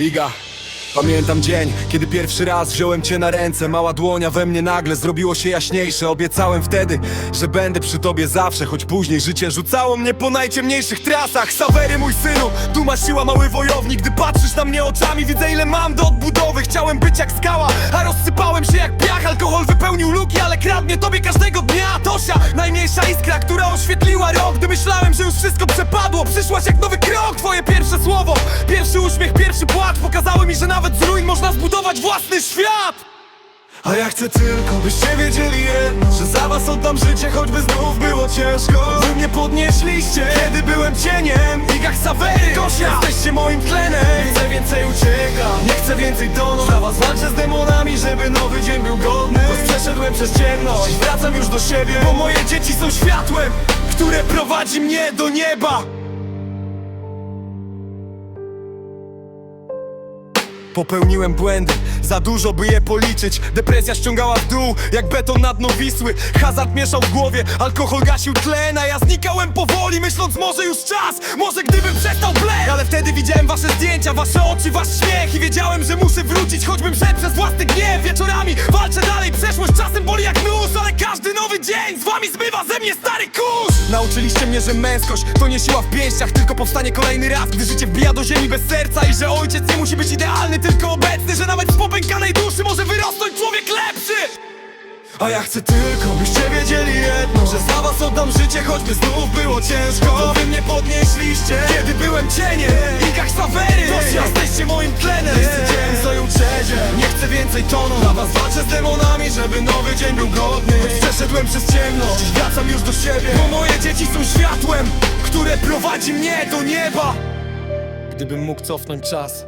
Iga Pamiętam dzień, kiedy pierwszy raz wziąłem cię na ręce. Mała dłonia we mnie nagle zrobiło się jaśniejsze. Obiecałem wtedy, że będę przy tobie zawsze Choć później życie rzucało mnie po najciemniejszych trasach. Sawery mój synu, tu ma siła mały wojownik. Gdy patrzysz na mnie oczami, widzę ile mam do odbudowy. Chciałem być jak skała, a rozsypałem się jak piach. Alkohol wypełnił luki, ale kradnie tobie najmniejsza iskra, która oświetliła rok Gdy myślałem, że już wszystko przepadło. Przyszłaś jak nowy krok, twoje pierwsze słowo. Pierwszy uśmiech, pierwszy płacz Pokazały mi, że nawet z ruin można zbudować własny świat. A ja chcę tylko, byście wiedzieli jedno Że za was oddam życie, choćby znów było ciężko. Wy mnie podnieśliście, kiedy byłem cieniem Igach Sawery, Gosia, jesteście moim tlenem. Chcę więcej uciekać, nie chcę więcej tonąć Za was walczę z demonami, żeby nowy dzień był godny Choć przeszedłem przez ciemność, wracam już do siebie Bo moje dzieci są światłem, które prowadzi mnie do nieba. Popełniłem błędy, za dużo by je policzyć. Depresja ściągała w dół, jak beton na dno Wisły. Hazard mieszał w głowie, alkohol gasił tlen A ja znikałem powoli, myśląc może już czas. Może gdybym przestał blek Ale wtedy widziałem wasze zdjęcia, wasze oczy, wasz śmiech. I wiedziałem, że muszę wrócić, choćbym szedł przez własny gniew. Wieczorami walczę dalej, przeszłość czasem boli jak nóż Ale każdy nowy dzień z wami zmywa ze mnie stary kurz! Nauczyliście mnie, że męskość to nie siła w pięściach Tylko powstanie kolejny raz, gdy życie wbija do ziemi bez serca I że ojciec nie musi być idealny, tylko obecny Że nawet z popękanej duszy może wyrosnąć człowiek lepszy! A ja chcę tylko, byście wiedzieli jedno Że za was oddam życie, choćby znów było ciężko. To wy mnie podnieśliście, kiedy byłem cieniem Igach Sawery, to jesteście moim tlenem. Jest dzień zajął chcę więcej tonu. Dla was walczę z demonami, żeby nowy dzień był godny. Choć przeszedłem przez ciemność, wracam już do siebie. Bo moje dzieci są światłem, które prowadzi mnie do nieba. Gdybym mógł cofnąć czas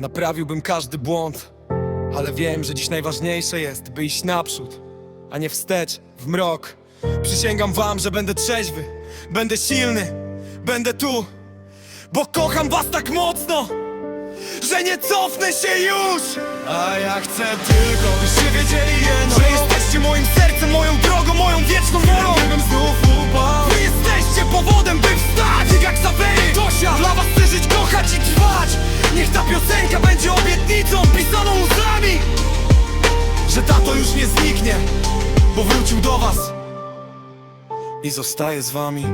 Naprawiłbym każdy błąd. Ale wiem, że dziś najważniejsze jest, by iść naprzód, a nie wstecz, w mrok. Przysięgam wam, że będę trzeźwy, będę silny, będę tu, bo kocham was tak mocno, że nie cofnę się już. A ja chcę tylko, byście wiedzieli jedno, że jesteście moim sercem, moją drogą, moją wieczną wolą. Gdybym znów upał, wy jesteście powodem, by wstać. Jak Sawery, Tosia, dla was chcę żyć, kochać i trwać. Niech ta piosenka będzie obietnicą pisaną łzami Że tato już nie zniknie, bo wrócił do was I zostaje z wami